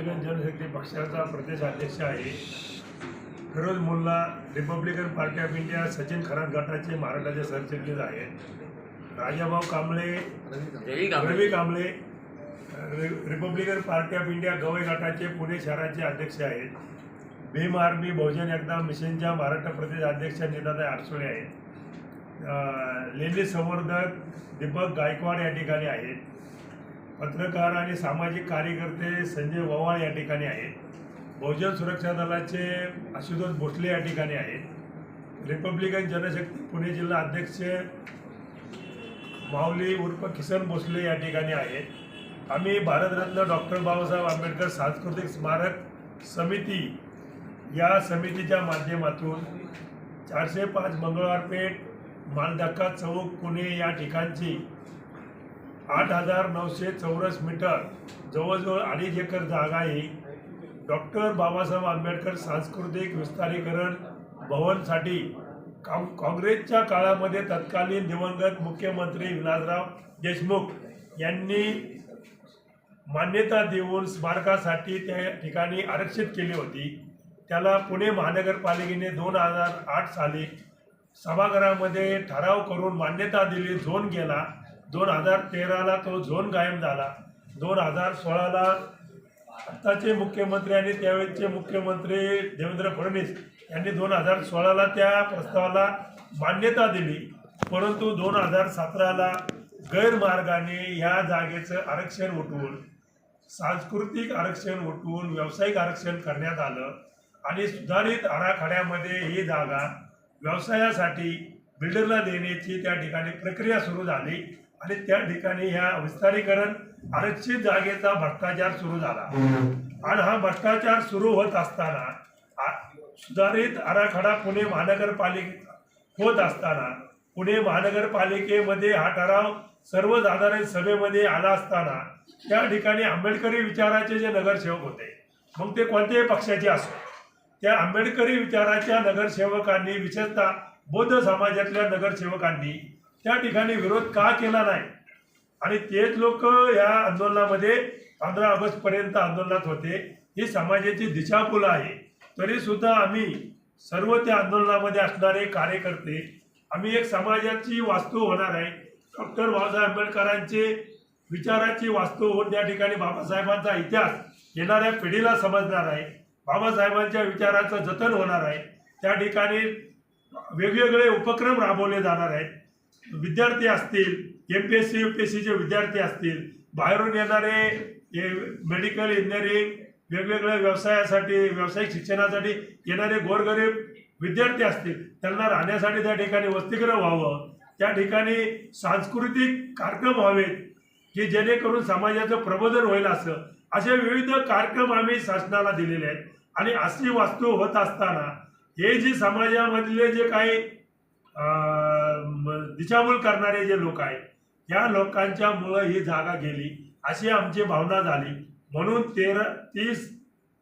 Republican Janshakti पक्षाचा प्रदेश अध्यक्ष आहे Firoz Mulla Republican Party of India Sachin Kharat गटाचे महाराष्ट्राचे सरचिटणीस आहेत. Rajabhau Kamble Ravi Kamble. Republican Party of India Gavai गटाचे पुणे शहराचे अध्यक्ष आहेत. भीम आर्मी बहुजन एकता मिशनच्या महाराष्ट्र प्रदेश अध्यक्ष नेताताई आरसोळे आहेत. लेली संवर्धक दीपक गायकवाड या ठिकाणी आहेत. पत्रकार आणि सामाजिक कार्यकर्ते संजय ववाळ या ठिकाणी आहेत. बहुजन सुरक्षा दलाचे आशुतोष भोसले या ठिकाणी आहेत. रिपब्लिकन जनशक्ती पुणे जिल्हा अध्यक्ष माऊली उर्फ किसन भोसले या ठिकाणी आहेत. आम्ही भारतरत्न डॉक्टर बाबासाहेब आंबेडकर सांस्कृतिक स्मारक समिती या समितीच्या माध्यमातून चारशे पाच मंगळवार पेठ मालधक्का चौक पुणे या ठिकाणची आठ हजार नऊशे चौरस मीटर जवळजवळ अडीच एकर जागा ही डॉक्टर बाबासाहेब आंबेडकर सांस्कृतिक विस्तारीकरण भवनसाठी काँ काँग्रेसच्या काळामध्ये तत्कालीन दिवंगत मुख्यमंत्री विलासराव देशमुख यांनी मान्यता देऊन स्मारकासाठी त्या ठिकाणी आरक्षित केली होती. त्याला पुणे महानगरपालिकेने दोन हजार आठ साली सभागृहामध्ये ठराव करून मान्यता दिली झोन गेला. दोन हजार तेराला तो झोन कायम झाला. दोन हजार सोळाला आत्ताचे मुख्यमंत्री आणि त्यावेळेचे मुख्यमंत्री देवेंद्र फडणवीस यांनी दोन हजार सोळाला त्या प्रस्तावाला मान्यता दिली. परंतु दोन हजार सतराला गैरमार्गाने ह्या जागेचं आरक्षण उठवून सांस्कृतिक आरक्षण उठवून व्यावसायिक आरक्षण करण्यात आलं आणि सुधारित आराखड्यामध्ये ही जागा व्यवसायासाठी बिल्डरला देण्याची त्या ठिकाणी प्रक्रिया सुरू झाली. आणि त्या ठिकाणी ह्या विस्तारीकरण आरक्षित जागेचा भ्रष्टाचार सुरू झाला. आणि हा भ्रष्टाचार सुरू होत असताना सुधारित आराखडा पुणे महानगरपालिकेचा होत असताना पुणे महानगरपालिकेमध्ये हा ठराव सर्वसाधारण सभेमध्ये आला असताना त्या ठिकाणी आंबेडकरी विचाराचे जे नगरसेवक होते मग ते कोणत्याही पक्षाचे असो त्या आंबेडकरी विचाराच्या नगरसेवकांनी विशेषतः बौद्ध समाजातल्या नगरसेवकांनी त्या ठिकाणी विरोध का केला नाही? आणि तेच लोक या आंदोलनामध्ये पंधरा ऑगस्ट पर्यंत आंदोलनात होते. ही समाजाची दिशाभूल आहे. तरी सुद्धा आम्ही सर्व त्या आंदोलनामध्ये असणारे कार्यकर्ते आम्ही एक समाजाची वास्तू होणार आहे. डॉक्टर बाबासाहेब आंबेडकरांचे विचाराची वास्तू होऊन त्या ठिकाणी बाबासाहेबांचा इतिहास येणाऱ्या पिढीला समजणार आहे. बाबासाहेबांच्या विचाराचं जतन होणार आहे. त्या ठिकाणी वेगवेगळे उपक्रम राबवले जाणार आहेत. विद्यार्थी असतील M P S C U P S सीचे विद्यार्थी असतील बाहेरून येणारे हे मेडिकल इंजिनिअरिंग वेगवेगळ्या व्यवसायासाठी व्यावसायिक शिक्षणासाठी येणारे गोरगरीब विद्यार्थी असतील त्यांना राहण्यासाठी त्या ठिकाणी वसतिगृह व्हावं. त्या ठिकाणी सांस्कृतिक कार्यक्रम व्हावेत की जेणेकरून समाजाचं प्रबोधन होईल असं. असे विविध कार्यक्रम आम्ही शासनाला दिलेले आहेत. आणि अशी वास्तू होत असताना हे जे समाजामधले जे काही दिशाभूल करणारे जे लोक आहेत या लोकांच्या मुळे ही जागा गेली अशी आमची भावना झाली. म्हणून तेरा तीस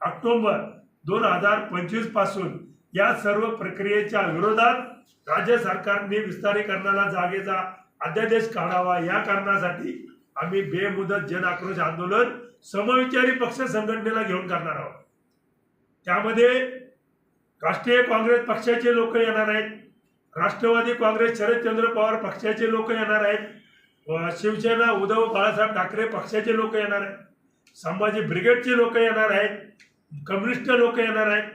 ऑक्टोंबर दोन हजार पंचवीसपासून या सर्व प्रक्रियेच्या विरोधात राज्य सरकारने विस्तारीकरणाला जागेचा अध्यादेश काढावा या कारणासाठी आम्ही बेमुदत जन आक्रोश आंदोलन समविचारी पक्ष संघटनेला घेऊन करणार आहोत. त्यामध्ये राष्ट्रीय काँग्रेस पक्षाचे लोक येणार आहेत. राष्ट्रवादी काँग्रेस शरदचंद्र पवार पक्षाचे लोक येणार आहेत. शिवसेना उद्धव बाळासाहेब ठाकरे पक्षाचे लोक येणार आहेत. संभाजी ब्रिगेडचे लोक येणार आहेत. कम्युनिस्ट लोक येणार आहेत.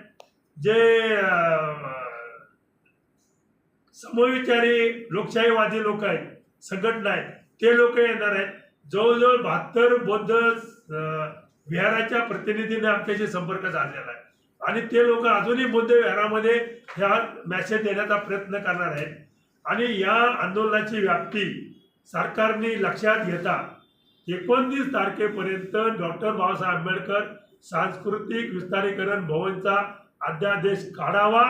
जे समविचारी लोकशाहीवादी लोक आहेत संघटना आहेत ते लोक येणार आहेत. जवळजवळ बहात्तर बौद्ध विहाराच्या प्रतिनिधींनी आमच्याशी संपर्क साधलेला आहे. आणि ते लोक अजूनही बौद्ध विहारामध्ये ह्या मॅसेज देण्याचा प्रयत्न करणार आहेत. आणि या आंदोलनाची व्याप्ती सरकारने लक्षात घेता एकोणतीस तारखेपर्यंत डॉक्टर बाबासाहेब आंबेडकर सांस्कृतिक विस्तारीकरण भवनचा अध्यादेश काढावा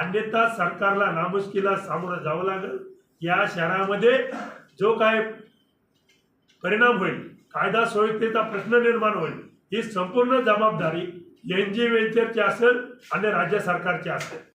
अन्यथा सरकारला नामुष्कीला सामोरं जावं लागेल. या शहरामध्ये जो काय परिणाम होईल कायदा सुव्यवस्थेचा प्रश्न निर्माण होईल ही संपूर्ण जबाबदारी एन जी वेंचरची असेल आणि राज्य सरकारची असेल